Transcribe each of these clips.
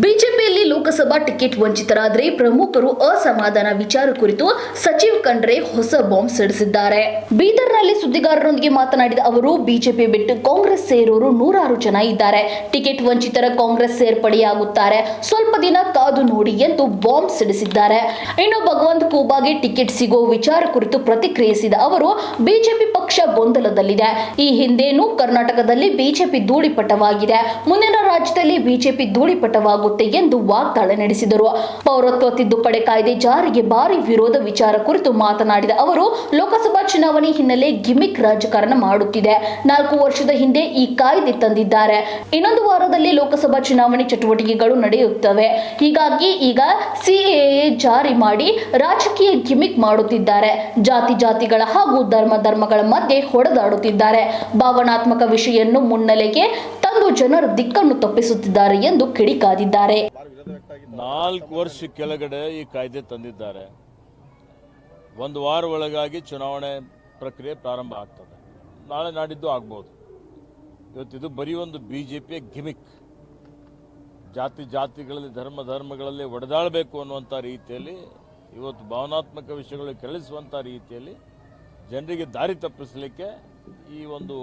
ಬಿಜೆಪಿಯಲ್ಲಿ ಲೋಕಸಭಾ ಟಿಕೆಟ್ ವಂಚಿತರಾದರೆ ಪ್ರಮುಖರು ಅಸಮಾಧಾನ ವಿಚಾರ ಕುರಿತು ಸಚಿವ್ ಖಂಡ್ರೆ ಹೊಸ ಬಾಂಬ್ ಸಿಡಿಸಿದ್ದಾರೆ. ಬೀದರ್ನಲ್ಲಿ ಸುದ್ದಿಗಾರರೊಂದಿಗೆ ಮಾತನಾಡಿದ ಅವರು, ಬಿಜೆಪಿ ಬಿಟ್ಟು ಕಾಂಗ್ರೆಸ್ ಸೇರೋರು ನೂರಾರು ಜನ ಇದ್ದಾರೆ. ಟಿಕೆಟ್ ವಂಚಿತರ ಕಾಂಗ್ರೆಸ್ ಸೇರ್ಪಡೆಯಾಗುತ್ತಾರೆ. ಸ್ವಲ್ಪ ದಿನ ಕಾದು ನೋಡಿ ಎಂದು ಬಾಂಬ್ ಸಿಡಿಸಿದ್ದಾರೆ. ಇನ್ನು ಭಗವಂತ್ ಖೂಬಾಗೆ ಟಿಕೆಟ್ ಸಿಗೋ ವಿಚಾರ ಕುರಿತು ಪ್ರತಿಕ್ರಿಯಿಸಿದ ಅವರು, ಬಿಜೆಪಿ ಪಕ್ಷ ಗೊಂದಲದಲ್ಲಿದೆ. ಈ ಹಿಂದೇನೂ ಕರ್ನಾಟಕದಲ್ಲಿ ಬಿಜೆಪಿ ಧೂಳಿಪಟವಾಗಿದೆ. ಮುಂದಿನ ರಾಜ್ಯದಲ್ಲಿ ಬಿಜೆಪಿ ಧೂಳಿಪಟವಾಗುತ್ತೆ ಎಂದು ವಾಗ್ದಾಳಿ ನಡೆಸಿದರು. ಪೌರತ್ವ ತಿದ್ದುಪಡಿ ಕಾಯ್ದೆ ಜಾರಿಗೆ ಭಾರಿ ವಿರೋಧ ವಿಚಾರ ಕುರಿತು ಮಾತನಾಡಿದ ಅವರು, ಲೋಕಸಭಾ ಚುನಾವಣೆ ಹಿನ್ನೆಲೆ ಗಿಮಿಕ್ ರಾಜಕಾರಣ ಮಾಡುತ್ತಿದೆ. ನಾಲ್ಕು ವರ್ಷದ ಹಿಂದೆ ಈ ಕಾಯ್ದೆ ತಂದಿದ್ದಾರೆ. ಇನ್ನೊಂದು ವಾರದಲ್ಲಿ ಲೋಕಸಭಾ ಚುನಾವಣೆ ಚಟುವಟಿಕೆಗಳು ನಡೆಯುತ್ತವೆ. ಹೀಗಾಗಿ ಈಗ ಸಿಎಎ ಜಾರಿ ಮಾಡಿ ರಾಜಕೀಯ ಗಿಮಿಕ್ ಮಾಡುತ್ತಿದ್ದಾರೆ. ಜಾತಿ ಜಾತಿಗಳ ಹಾಗೂ ಧರ್ಮ ಧರ್ಮಗಳ ಮಧ್ಯೆ ಹೊಡೆದಾಡುತ್ತಿದ್ದಾರೆ. ಭಾವನಾತ್ಮಕ ವಿಷಯವನ್ನು ಮುನ್ನೆಲೆಗೆ ಜನರ ದಿಕ್ಕನ್ನು ತಪ್ಪಿಸುತ್ತಿದ್ದಾರೆ ಎಂದು ಕಿಡಿಕಾದಿದ್ದಾರೆ ನಾಲ್ಕು ವರ್ಷ ಕೆಳಗಡೆ ಈ ಕಾಯ್ದೆ ತಂದಿದ್ದಾರೆ. ಒಂದು ವಾರ ಒಳಗಾಗಿ ಚುನಾವಣೆ ಪ್ರಕ್ರಿಯೆ ಪ್ರಾರಂಭ ಆಗ್ತದೆ. ನಾಳೆ ನಾಡಿದ್ದು ಆಗ್ಬೋದು. ಇವತ್ತಿದು ಬರೀ ಒಂದು ಬಿ ಜೆ ಪಿಯ ಗಿಮಿಕ್. ಜಾತಿ ಜಾತಿಗಳಲ್ಲಿ, ಧರ್ಮ ಧರ್ಮಗಳಲ್ಲಿ ಒಡೆದಾಡಬೇಕು ಅನ್ನುವಂಥ ರೀತಿಯಲ್ಲಿ, ಇವತ್ತು ಭಾವನಾತ್ಮಕ ವಿಷಯಗಳು ಕೆರಳಿಸುವಂಥ ರೀತಿಯಲ್ಲಿ ಜನರಿಗೆ ದಾರಿ ತಪ್ಪಿಸಲಿಕ್ಕೆ ಈ ಒಂದು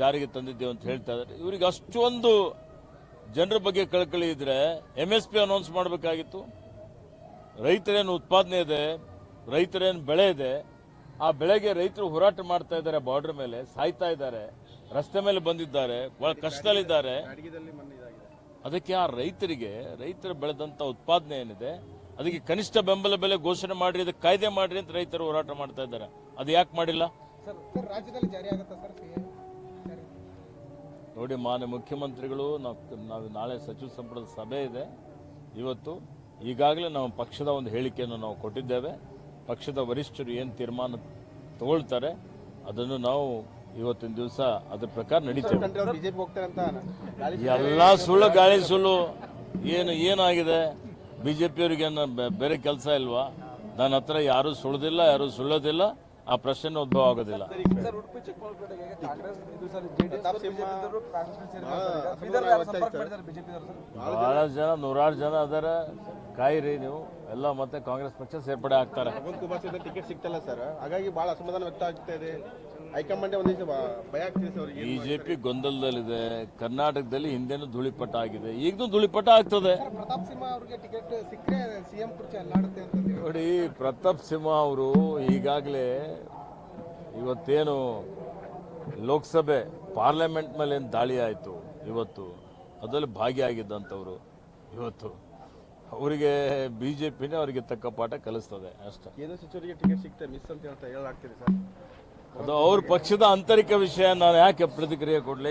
ಜಾರಿಗೆ ತಂದಿದ್ದೇವೆ ಅಂತ ಹೇಳ್ತಾ ಇದ್ದಾರೆ. ಇವರಿಗೆ ಅಷ್ಟೊಂದು ಜನರ ಬಗ್ಗೆ ಕಳಕಳಿ ಇದ್ರೆ ಎಂ ಎಸ್ ಪಿ ಅನೌನ್ಸ್ ಮಾಡಬೇಕಾಗಿತ್ತು. ರೈತರೇನು ಉತ್ಪಾದನೆ ಇದೆ, ರೈತರೇನು ಬೆಳೆ ಇದೆ, ಆ ಬೆಳೆಗೆ ರೈತರು ಹೋರಾಟ ಮಾಡ್ತಾ ಇದ್ದಾರೆ ಬಾರ್ಡರ್ ಮೇಲೆ, ಸಾಯ್ತಾ ಇದ್ದಾರೆ, ರಸ್ತೆ ಮೇಲೆ ಬಂದಿದ್ದಾರೆ, ಬಹಳ ಕಷ್ಟದಲ್ಲಿದ್ದಾರೆ. ಅದಕ್ಕೆ ಆ ರೈತರಿಗೆ, ರೈತರು ಬೆಳೆದಂತ ಉತ್ಪಾದನೆ ಏನಿದೆ, ಅದಕ್ಕೆ ಕನಿಷ್ಠ ಬೆಂಬಲ ಬೆಲೆ ಘೋಷಣೆ ಮಾಡ್ರಿ, ಅದಕ್ಕೆ ಕಾಯ್ದೆ ಮಾಡ್ರಿ ಅಂತ ರೈತರು ಹೋರಾಟ ಮಾಡ್ತಾ ಇದ್ದಾರೆ. ಅದು ಯಾಕೆ ಮಾಡಿಲ್ಲ? ರಾಜ್ಯದಲ್ಲಿ ಜಾರಿ ನೋಡಿ ಮಾನ್ಯ ಮುಖ್ಯಮಂತ್ರಿಗಳು ನಾವು ನಾವು ನಾಳೆ ಸಚಿವ ಸಂಪುಟದ ಸಭೆ ಇದೆ. ಇವತ್ತು ಈಗಾಗಲೇ ನಾವು ಪಕ್ಷದ ಒಂದು ಹೇಳಿಕೆಯನ್ನು ನಾವು ಕೊಟ್ಟಿದ್ದೇವೆ. ಪಕ್ಷದ ವರಿಷ್ಠರು ಏನು ತೀರ್ಮಾನ ತಗೊಳ್ತಾರೆ ಅದನ್ನು ನಾವು ಇವತ್ತಿನ ದಿವಸ ಅದ್ರ ಪ್ರಕಾರ ನಡೀತೇವೆ. ಎಲ್ಲ ಸುಳ್ಳು ಗಾಳಿ ಸುಳ್ಳು. ಏನು ಏನಾಗಿದೆ? ಬಿ ಜೆ ಪಿಯವರಿಗೇನು ಬೇರೆ ಕೆಲಸ ಇಲ್ವಾ? ನನ್ನ ಹತ್ರ ಯಾರೂ ಸುಳ್ದಿಲ್ಲ ಯಾರೂ ಸುಳ್ಳೋದಿಲ್ಲ. ಆ ಪ್ರಶ್ನೆ ಉದ್ಭವ ಆಗೋದಿಲ್ಲ. ಬಹಳ ಜನ. ನೂರಾರು ಜನ ಅದಾರ ಕಾಯಿರಿ ನೀವು. ಎಲ್ಲ ಮತ್ತೆ ಕಾಂಗ್ರೆಸ್ ಪಕ್ಷ ಸೇರ್ಪಡೆ ಆಗ್ತಾರೆ. ಟಿಕೆಟ್ ಸಿಗ್ತಲ್ಲ ಸರ್ ಹಾಗಾಗಿ ಬಹಳ ಅಸಮಾಧಾನ ವ್ಯಕ್ತ ಆಗ್ತಾ ಇದೆ. ಹೈಕಮಾಂಡ್ ಒಂದ್ ದಿವಸ ಭಯ ಆಗ್ತಿದೆ ಸರ್ ಬಿಜೆಪಿ ಗೊಂದಲದಲ್ಲಿದೆ. ಕರ್ನಾಟಕದಲ್ಲಿ ಹಿಂದೆನೂ ಧೂಳಿಪಟ ಆಗಿದೆ ಈಗಲೂ ಧೂಳಿಪಟ ಆಗ್ತದೆ ಪ್ರತಾಪ್ ಸಿಂಹ ಅವ್ರಿಗೆ ಟಿಕೆಟ್ ಸಿಕ್ಕರೆ ಸಿಎಂ ಕುರ್ಚಿ ಅಲ್ಲಾಡುತ್ತೆ ಅಂತ. ನೋಡಿ ಪ್ರತಾಪ್ ಸಿಂಹ ಅವರು ಈಗಾಗಲೇ ಇವತ್ತೇನು ಲೋಕಸಭೆ ಪಾರ್ಲಿಮೆಂಟ್ ಮೇಲೆ ಏನು ದಾಳಿ ಆಯಿತು ಇವತ್ತು? ಅದರಲ್ಲಿ ಭಾಗಿಯಾಗಿದ್ದಂಥವ್ರು ಇವತ್ತು. ಅವರಿಗೆ ಬಿ ಜೆ ಪಿನೇ ಅವರಿಗೆ ತಕ್ಕ ಪಾಠ ಕಲಿಸ್ತದೆ ಅಷ್ಟೇ. ಕೇಂದ್ರ ಸಚಿವರಿಗೆ ಟಿಕೆಟ್ ಸಿಗ್ತದೆ ಮಿಸ್ ಅಂತ ಹೇಳ್ತಾ ಸರ್. ಅದು ಅವ್ರ ಪಕ್ಷದ ಆಂತರಿಕ ವಿಷಯ ನಾನು ಯಾಕೆ ಪ್ರತಿಕ್ರಿಯೆ ಕೊಡಲಿ?